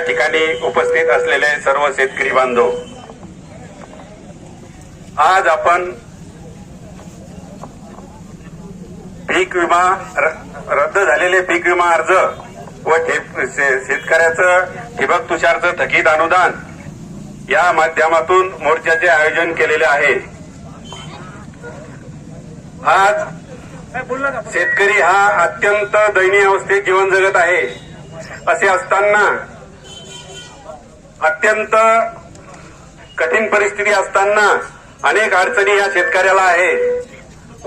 या ठिकाणी उपस्थित असलेले सर्व शेतकरी बांधव आज आपण पीक विमा रद्द झालेले पीक विमा अर्ज व शेतकऱ्याचं ठिबक तुषारचं थकीत अनुदान या माध्यमातून मोर्चाचे आयोजन केलेले आहे. आज शेतकरी हा अत्यंत दयनीय अवस्थेत जीवन जगत आहे असे असताना अत्यंत कठीण परिस्थिती असताना अनेक अडचणी या शेतकऱ्याला आहे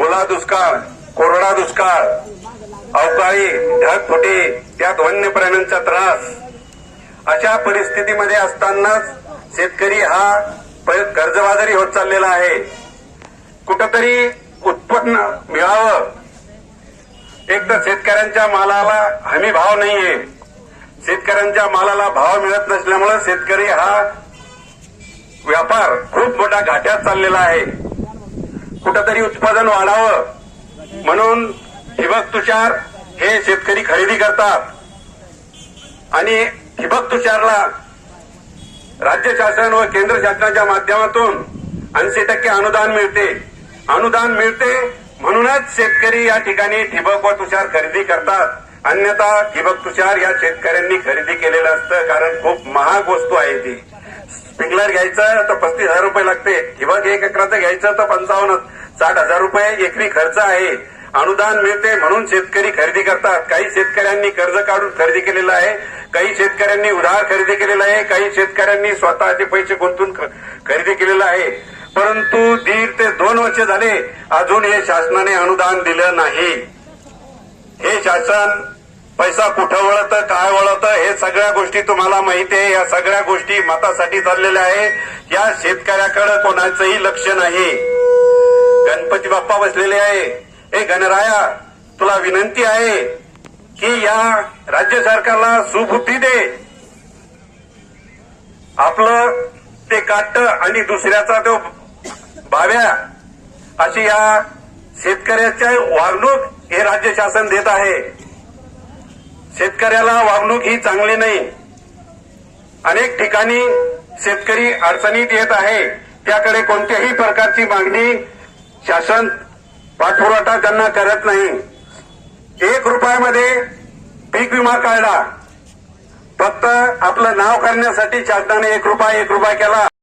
ओला दुष्काळ कोरडा दुष्काळ अवकाळी ढगफुटी त्यात वन्य प्राण्यांचा त्रास. अशा परिस्थितीमध्ये असतानाच शेतकरी हा कर्जबाजारी होत चाललेला आहे. कुठंतरी उत्पन्न मिळावं. एक तर शेतकऱ्यांच्या मालाला हमी भाव नाहीये. शेतकऱ्यांच्या मालाला भाव मिळत नसल्यामुळे शेतकरी हा व्यापार खूप मोठा घाट्यात चाललेला आहे. कुठंतरी उत्पादन वाढावं म्हणून ठिबक तुषार हे शेतकरी खरेदी करतात. आणि ठिबक तुषारला राज्य शासन व केंद्र शासनाच्या माध्यमातून ऐंशी टक्के अनुदान मिळते. अनुदान मिळते म्हणूनच शेतकरी या ठिकाणी ठिबक व तुषार खरेदी करतात. अन्यथा ठिबक तुषार या शेतकऱ्यांनी खरेदी केलेलं असतं कारण खूप महाग वस्तू आहे ती. स्प्रिंकलर घ्यायचं तर पस्तीस हजार रुपये लागते. ठिबक एक एकराचं घ्यायचं तर पंचावन्न साठ हजार रुपये एकरी खर्च आहे. अनुदान मिळते म्हणून शेतकरी खरेदी करतात. काही शेतकऱ्यांनी कर्ज काढून खरेदी केलेलं आहे काही शेतकऱ्यांनी उधार खरेदी केलेलं आहे काही शेतकऱ्यांनी स्वतःचे पैसे गुंतून खरेदी केलेलं आहे. परंतु दीड ते दोन वर्ष झाले अजून हे शासनाने अनुदान दिलं नाही. हे शासन पैसा कुठं वळतं काय वळतं हे सगळ्या गोष्टी तुम्हाला माहिती आहे. या सगळ्या गोष्टी मतासाठी चाललेल्या आहे. या शेतकऱ्याकडे कोणाचंही लक्ष नाही. गणपती बाप्पा बसलेले आहे. हे गणराया तुला विनंती आहे की या राज्य सरकारला सुबुद्धी दे. आपलं ते काट आणि दुसऱ्याचा तो भाव्या अशी या शेतकऱ्याच्या वागणूक हे राज्य शासन देत आहे. शेतकऱ्याला वागणूक ही चांगली नाही. अनेक ठिकाणी शेतकरी अडचणीत येत आहे. त्याकडे कोणत्याही प्रकारची मागणी शासन पाठपुरवठा त्यांना करत नाही. एक रुपयामध्ये पीक विमा काढला. फक्त आपलं नाव करण्यासाठी शासनाने एक रुपया एक रुपया केला.